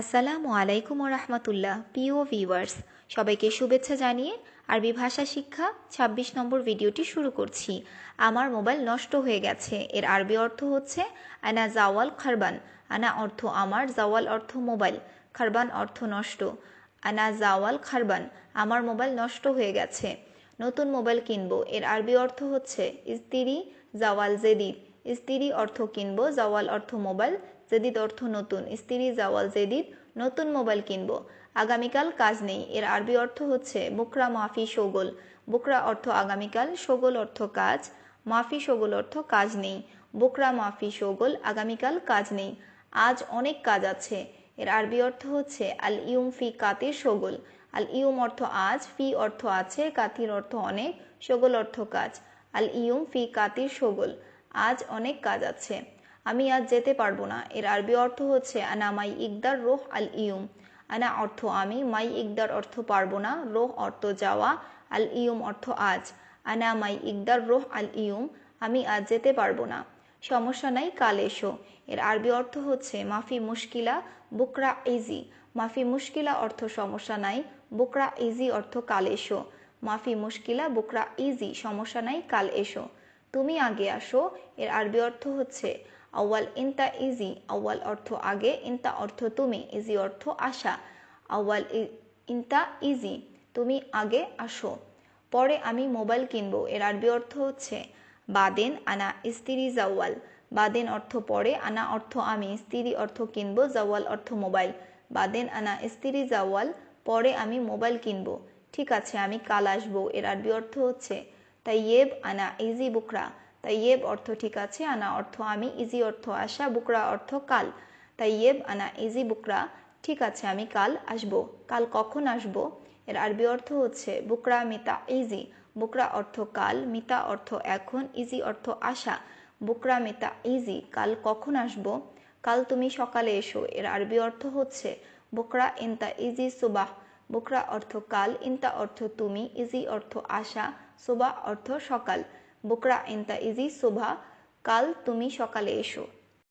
আসসালামু আলাইকুম রহমতুল্লাহ পিও ভিউয়ার্স সবাইকে শুভেচ্ছা জানিয়ে আরবি ভাষা শিক্ষা ২৬ নম্বর ভিডিওটি শুরু করছি। আমার মোবাইল নষ্ট হয়ে গেছে। এর আরবি অর্থ হচ্ছে, আনা জাওয়াল খারবান। আনা অর্থ আমার, জাওয়াল অর্থ মোবাইল। খারবান অর্থ নষ্ট। আনা জাওয়াল খারবান, আমার মোবাইল নষ্ট হয়ে গেছে। নতুন মোবাইল কিনবো। এর আরবি অর্থ হচ্ছে স্ত্রী জাওয়াল জেদিদ স্ত্রী অর্থ কিনবো, জাওয়াল অর্থ মোবাইল। জেদিদ অর্থ নতুন। স্ত্রী জাওয়াল জেদিদ নতুন মোবাইল কিনব। আগামীকাল কাজ নেই। এর আরবি অর্থ হচ্ছে বুকরা মাফি সগোল। বুকরা অর্থ আগামীকাল, সগোল অর্থ কাজ। মাফি সগোল অর্থ কাজ নেই। বুকরা মাফি সগোল, আগামীকাল কাজ নেই। আজ অনেক কাজ আছে। এর আরবি অর্থ হচ্ছে আল ইউম ফি কাতির সগোল। আল ইউম অর্থ আজ, ফি অর্থ আছে, কাতির অর্থ অনেক, সগোল অর্থ কাজ। আল ইউম ফি কাতির সগোল। আজ অনেক কাজ আছে। আমি আজ যেতে পারব না। এর আরবি অর্থ হচ্ছে, আনা মাই ইকদার রোহ আল ইউম আনা অর্থ আমি, মাই ইকদার অর্থ পারব না। রোহ অর্থ যাওয়া, আল ইউম অর্থ আজ। আনা মাই ইকদার রোহ আল ইউম আমি আজ যেতে পারব না। সমস্যা নাই, কাল এসো। এর আরবি অর্থ হচ্ছে, মাফি মুশকিলা, বুকরা ইজি। মাফি মুশকিলা অর্থ সমস্যা নাই, বুকরা ইজি অর্থ কাল এসো। মাফি মুশকিলা, বুকরা ইজি, সমস্যা নাই, কাল এসো। তুমি আগে আসো। এর আরবি অর্থ হচ্ছে আউয়াল ইনতা ইজি, আউয়াল অর্থ আগে, ইনতা অর্থ তুমি, ইজি অর্থ আসা আউয়াল ইনতা ইজি, তুমি আগে আসো। পরে আমি মোবাইল কিনবো, এর আরবি অর্থ হচ্ছে বাদেন, আনা স্ত্রী জাওয়াল বাদেন অর্থ পরে, আনা অর্থ আমি স্ত্রী অর্থ কিনবো জাওয়াল অর্থ মোবাইল। বাদেন, আনা স্ত্রী জাওয়াল পরে আমি মোবাইল কিনবো। ঠিক আছে, আমি কাল আসব, এর আরবি অর্থ হচ্ছে তাইয়েব, আনা ইজি বুকরা। তাইয়েব অর্থ ঠিক আছে, আনা অর্থ আমি, ইজি অর্থ আসা, বুকরা অর্থ কাল। তাইয়েব, আনা ইজি, বুকরা ঠিক আছে, আমি কাল আসব। কাল কখন আসব? এর আরবি অর্থ হচ্ছে বুকরা, মিতা, ইজি। বুকরা অর্থ কাল, মিতা অর্থ এখন, ইজি অর্থ আসা। বুকরা, মিতা, ইজি, কাল কখন আসব? কাল তুমি সকালে এসো। এর আরবি অর্থ হচ্ছে বুকরা, ইনতা, ইজি, সুবাহ। বুকরা অর্থ কাল, ইনতা অর্থ তুমি, ইজি অর্থ আশা সুবা অর্থ সকাল। বুকরা ইনতা ইজি শোভা কাল তুমি সকালে এসো।